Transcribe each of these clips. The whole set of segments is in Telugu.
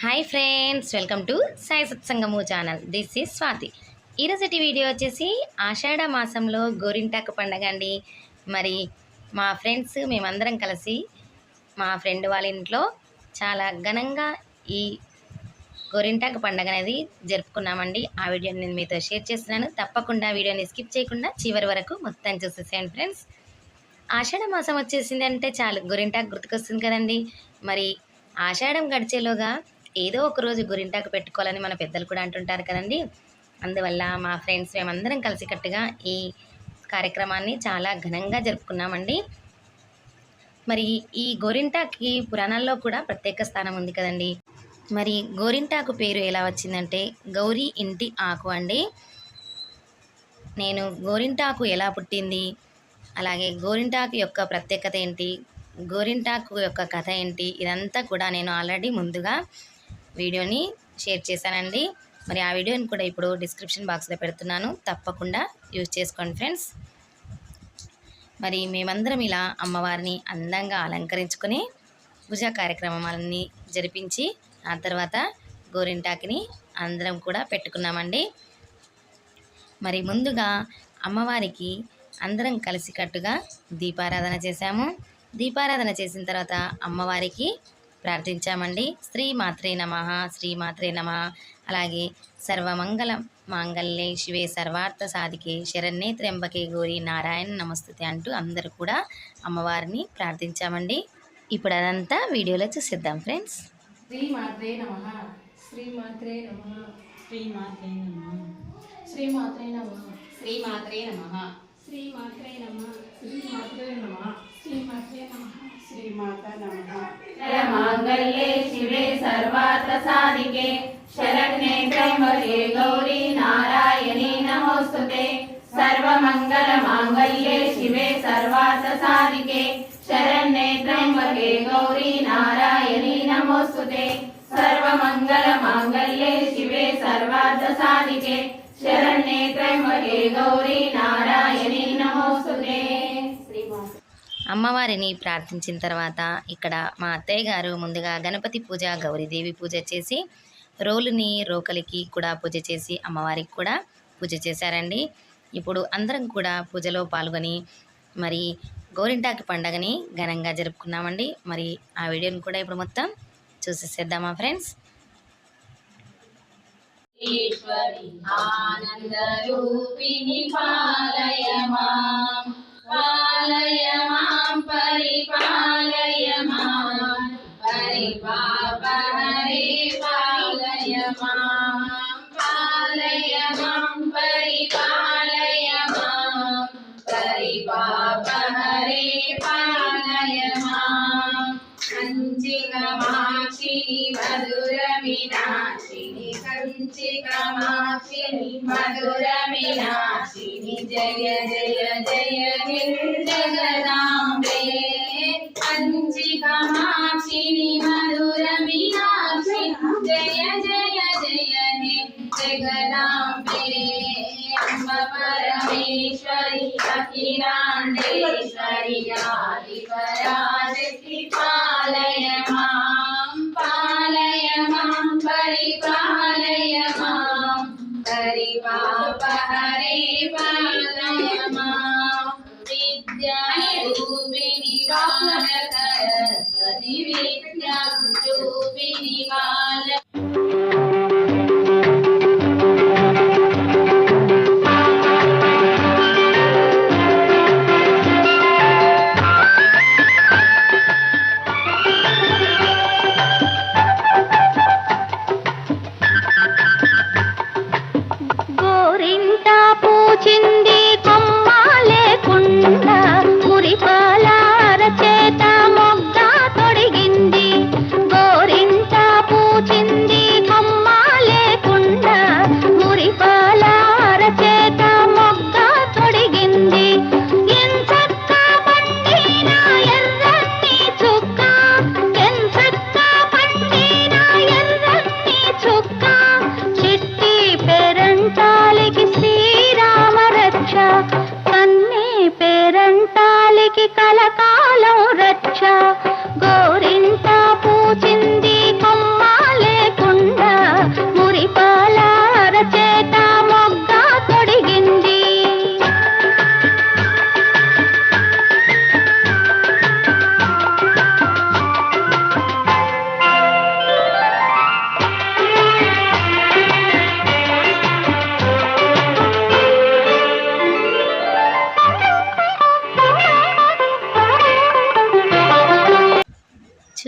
Hi friends welcome to Sai Satsangamu channel. This is Swathi. ఈరోజుటి video వచ్చేసి ఆషాఢ మాసంలో గోరింటాకు పండగ అండి. మరి మా ఫ్రెండ్స్ మేమందరం కలిసి మా ఫ్రెండ్ వాళ్ళ ఇంట్లో చాలా ఘనంగా ఈ గోరింటాకు పండగ అనేది జరుపుకున్నామండి. ఆ వీడియోని నేను మీతో షేర్ చేస్తున్నాను. తప్పకుండా వీడియోని స్కిప్ చేయకుండా చివరి వరకు మొత్తం చూసేసేయండి ఫ్రెండ్స్. ఆషాఢ మాసం వచ్చేసింది అంటే చాలు గోరింటాకు గుర్తుకొస్తుంది కదండి. మరి ఆషాఢం గడిచేలోగా ఏదో ఒక రోజు గోరింటాకు పెట్టుకోవాలని మన పెద్దలు కూడా అంటుంటారు కదండి. అందువల్ల మా ఫ్రెండ్స్ మేమందరం కలిసికట్టుగా ఈ కార్యక్రమాన్ని చాలా ఘనంగా జరుపుకున్నామండి. మరి ఈ గోరింటాకి పురాణాల్లో కూడా ప్రత్యేక స్థానం ఉంది కదండి. మరి గోరింటాకు పేరు ఎలా వచ్చిందంటే గౌరీ ఇంటి ఆకు అండి. నేను గోరింటాకు ఎలా పుట్టింది? అలాగే గోరింటాకు యొక్క ప్రత్యేకత ఏంటి? గోరింటాకు యొక్క కథ ఏంటి? ఇదంతా కూడా నేను ఆల్రెడీ ముందుగా వీడియోని షేర్ చేశానండి. మరి ఆ వీడియోని కూడా ఇప్పుడు డిస్క్రిప్షన్ బాక్స్లో పెడుతున్నాను. తప్పకుండా యూజ్ చేసుకోండి ఫ్రెండ్స్. మరి మేమందరం ఇలా అమ్మవారిని అందంగా అలంకరించుకొని పూజా కార్యక్రమాలన్నీ జరిపించి ఆ తర్వాత గోరింటాకిని అందరం కూడా పెట్టుకున్నామండి. మరి ముందుగా అమ్మవారికి అందరం కలిసికట్టుగా దీపారాధన చేశాము. దీపారాధన చేసిన తర్వాత అమ్మవారికి ప్రార్థించామండి. శ్రీ మాత్రే నమ శ్రీ మాత్రే నమ. అలాగే సర్వమంగళ మాంగళ్యే శివే సర్వార్థ సాధికే శరణ్యే త్ర్యంబకే గోరి నారాయణ నమస్తుతే అంటూ అందరూ కూడా అమ్మవారిని ప్రార్థించామండి. ఇప్పుడు అదంతా వీడియోలో చూసేద్దాం ఫ్రెండ్స్. శ్రీమాత్రే నమ శ్రీమాత్రే నమ. శ్రీమాత్రే నమ. శ్రీమాత్రే నమ. శ్రీమాత్రే నమ. శ్రీమాత్రే నమ. శ్రీమాత్రే నమ. सर्वार्थ साधिके शरण्ये त्र्यम्बके गौरी नारायणी नमोऽस्तुते सर्वमङ्गल माङ्गल्ये शिवे सर्वार्थ साधिके शरण्ये त्र्यम्बके गौरी नारायणी नमोऽस्तुते सर्वमङ्गल माङ्गल्ये शिवे सर्वार्थ साधिके शरण्ये त्र्यम्बके गौरी नारायणी नमोऽस्तुते అమ్మవారిని ప్రార్థించిన తర్వాత ఇక్కడ మా అత్తయ్య గారు ముందుగా గణపతి పూజ గౌరీదేవి పూజ చేసి రోలుని రోకలికి కూడా పూజ చేసి అమ్మవారికి కూడా పూజ చేశారండి. ఇప్పుడు అందరం కూడా పూజలో పాల్గొని మరి గోరింటాకి పండగని ఘనంగా జరుపుకున్నామండి. మరి ఆ వీడియోని కూడా ఇప్పుడు మొత్తం చూసేసేద్దామా ఫ్రెండ్స్. ఈశ్వరి ఆనందరూపిణి పాలయ పాలయ మాం పరిపాలయ మాం పరిపాప హరే పాలయ మధుర మీనాక్షిణి జయ జయ Shri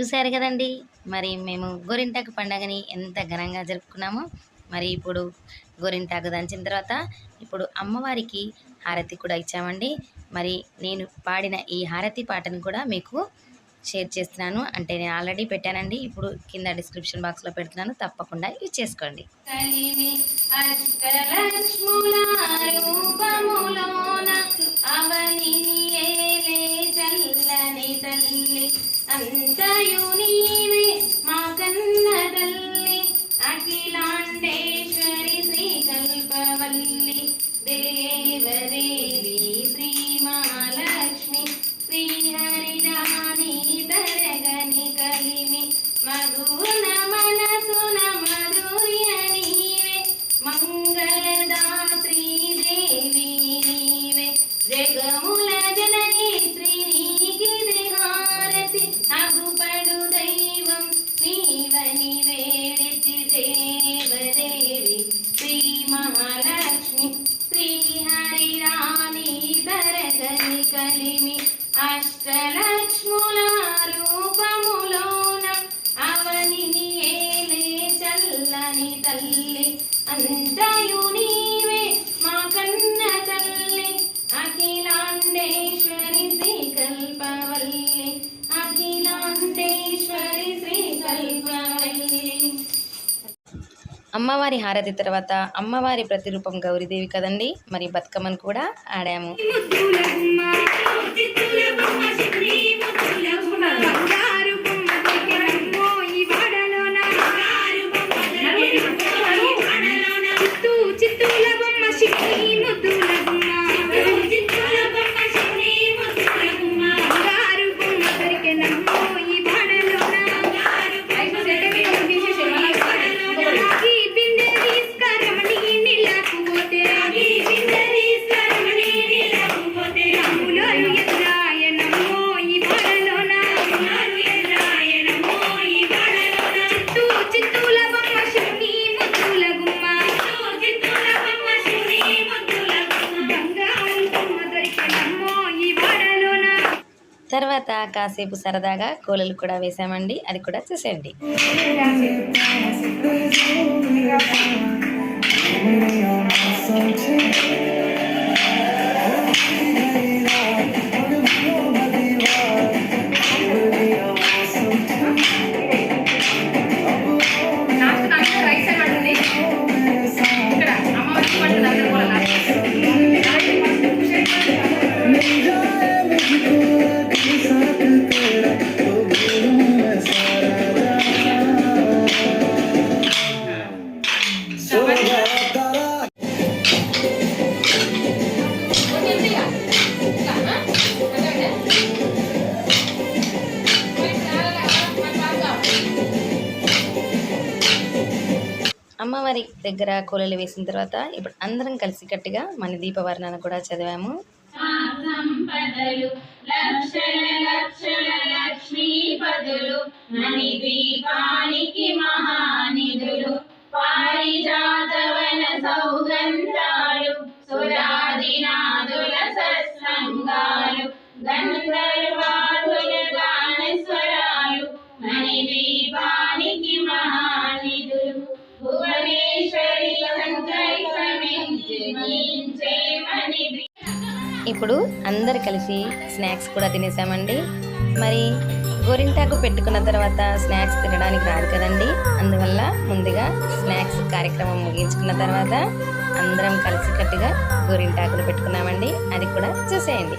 చూశారు కదండి. మరి మేము గోరింటాకు పండగని ఎంత ఘనంగా జరుపుకున్నామో మరి ఇప్పుడు గోరింటాకు దంచిన తర్వాత ఇప్పుడు అమ్మవారికి హారతి కూడా ఇచ్చామండి. మరి నేను పాడిన ఈ హారతి పాటను కూడా మీకు షేర్ చేస్తున్నాను. అంటే నేను ఆల్రెడీ పెట్టానండి. ఇప్పుడు కింద డిస్క్రిప్షన్ బాక్స్లో పెడుతున్నాను. తప్పకుండా యూజ్ చేసుకోండి. అవని తల్లి. అంతయు నీవే మా కన్న తల్లి అఖిలాండేశ్వరి శ్రీ కల్పవల్లి దేవదేవి శ్రీ మహాలక్ష్మి శ్రీ తరగని కలిమి. మధున మనసున అమ్మవారి హారతి తర్వాత అమ్మవారి ప్రతిరూపం గౌరీదేవి కదండి. మరి బతుకమ్మను కూడా ఆడాము. తర్వాత కాసేపు సరదాగా కోలలు కూడా వేసామండి. అది కూడా చూసేయండి. అమ్మవారి దగ్గర కోలలు వేసిన తర్వాత ఇప్పుడు అందరం కలిసి కట్టుగా మన దీపవర్ణన కూడా చదివాము. లక్షల లక్షల లక్ష్మీపదులు మణి దీపానికి మహానిధులు పారిజాతవన సౌగంధాలు సురాదినాదుల సత్సంగాలు ఇప్పుడు అందరు కలిసి స్నాక్స్ కూడా తినేసామండి. మరి గోరింటాకు పెట్టుకున్న తర్వాత స్నాక్స్ తినడానికి రాదు కదండి. అందువల్ల ముందుగా స్నాక్స్ కార్యక్రమం ముగించుకున్న తర్వాత అందరం కలిసికట్టుగా గోరింటాకులు పెట్టుకున్నామండి. అది కూడా చూసేయండి.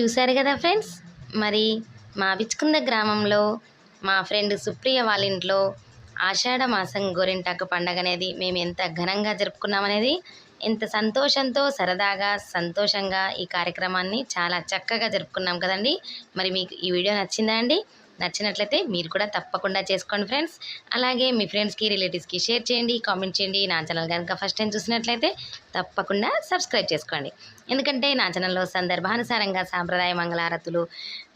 చూశారు కదా ఫ్రెండ్స్? మరి మా బిచ్చుకుంద గ్రామంలో మా ఫ్రెండ్ సుప్రియ వాళ్ళ ఇంట్లో ఆషాఢ మాసం గోరింటాకు పండగ అనేది మేము ఎంత ఘనంగా జరుపుకున్నామనేది ఎంత సంతోషంతో సరదాగా సంతోషంగా ఈ కార్యక్రమాన్ని చాలా చక్కగా జరుపుకున్నాం కదండి. మరి మీకు ఈ వీడియో నచ్చిందా అండి? నచ్చినట్లయితే మీరు కూడా తప్పకుండా చేసుకోండి ఫ్రెండ్స్. అలాగే మీ ఫ్రెండ్స్కి రిలేటివ్స్కి షేర్ చేయండి కామెంట్ చేయండి. నా ఛానల్ కనుక ఫస్ట్ టైం చూసినట్లయితే తప్పకుండా సబ్స్క్రైబ్ చేసుకోండి. ఎందుకంటే నా ఛానల్లో సందర్భానుసారంగా సాంప్రదాయ మంగళారతులు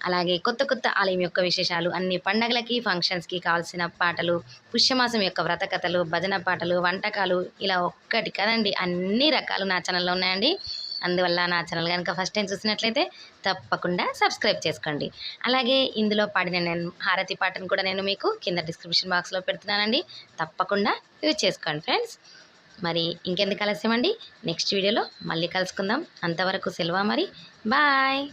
అలాగే కొత్త కొత్త ఆలయం యొక్క విశేషాలు అన్ని పండగలకి ఫంక్షన్స్కి కావాల్సిన పాటలు పుష్యమాసం యొక్క వ్రతకథలు భజన పాటలు వంటకాలు ఇలా ఒక్కటి కదండి అన్ని రకాలు నా ఛానల్లో ఉన్నాయండి. అందువల్ల నా ఛానల్ కనుక ఫస్ట్ టైం చూసినట్లయితే తప్పకుండా సబ్స్క్రైబ్ చేసుకోండి. అలాగే ఇందులో పాడిన నేను హారతి పాటను కూడా నేను మీకు కింద డిస్క్రిప్షన్ బాక్స్లో పెడుతున్నానండి. తప్పకుండా యూజ్ చేసుకోండి ఫ్రెండ్స్. మరి ఇంకెందుకు ఆలస్యమండి నెక్స్ట్ వీడియోలో మళ్ళీ కలుసుకుందాం. అంతవరకు సెలవా మరి? బాయ్.